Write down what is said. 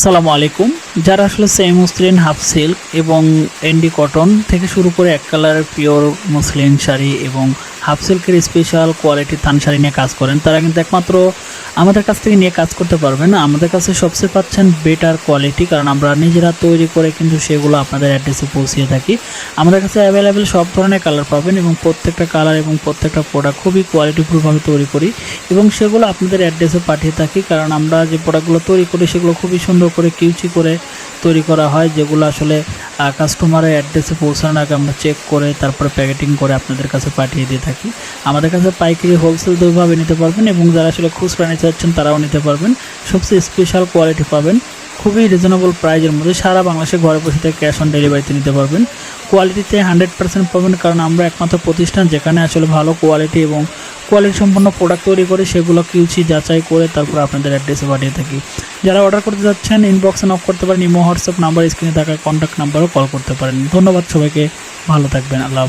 আসসালামু আলাইকুম। যারা আসলে সেম মুসলিন হাফ সিল্ক এবং এন্ডি কটন থেকে শুরু করে এক কালারের পিওর মুসলিন শাড়ি এবং হাফ সিল্কের স্পেশাল কোয়ালিটি থান শাড়ি নিয়ে কাজ করেন, তারা কিন্তু একমাত্র আমাদের কাছ থেকে নিয়ে কাজ করতে পারবেন আমাদের কাছে সবচেয়ে পাচ্ছেন বেটার কোয়ালিটি কারণ আমরা নিজেরা তৈরি করে কিন্তু সেগুলো আপনাদের অ্যাড্রেসে পৌঁছিয়ে থাকি। আমাদের কাছে অ্যাভেলেবেল সব ধরনের কালার পাবেন এবং প্রত্যেকটা কালার এবং প্রত্যেকটা প্রোডাক্ট খুবই কোয়ালিটিফুলভাবে তৈরি করি এবং সেগুলো আপনাদের অ্যাড্রেসে পাঠিয়ে থাকি, কারণ আমরা যে প্রোডাক্টগুলো তৈরি করি সেগুলো খুবই সুন্দর করে কিউচি করে তৈরি করা হয়, যেগুলো আসলে কাস্টমারের অ্যাড্রেসে পৌঁছানোর আগে আমরা চেক করে তারপরে প্যাকেটিং করে আপনাদের কাছে পাঠিয়ে দিয়ে থাকি। আমাদের কাছে পাইকারি হোলসেল দুইভাবে নিতে পারবেন এবং যারা আসলে খুচরা নিতে চাচ্ছেন তারাও নিতে পারবেন। সবচেয়ে স্পেশাল কোয়ালিটি পাবেন। খুবই রিজনেবল প্রাইজের মধ্যে সারা বাংলাদেশে ঘরে বসে থেকে ক্যাশ অন ডেলিভারিতে নিতে পারবেন। কোয়ালিটিতে হান্ড্রেড পার্সেন্ট পাবেন, কারণ আমরা একমাত্র প্রতিষ্ঠান যেখানে আসলে ভালো কোয়ালিটি এবং কোয়ালিটি সম্পন্ন প্রোডাক্ট তৈরি করে, সেগুলো কিউচি যাচাই করে তারপর আপনাদের অ্যাড্রেসে পাঠিয়ে থাকি যারা অর্ডার করতে যাচ্ছেন ইনবক্সে নক করতে পারেন, ইমো হোয়াটসঅ্যাপ নাম্বার স্ক্রিনে থাকা কন্ট্যাক্ট নাম্বারও কল করতে পারেন ধন্যবাদ সবাইকে, ভালো থাকবেন, আল্লাহ।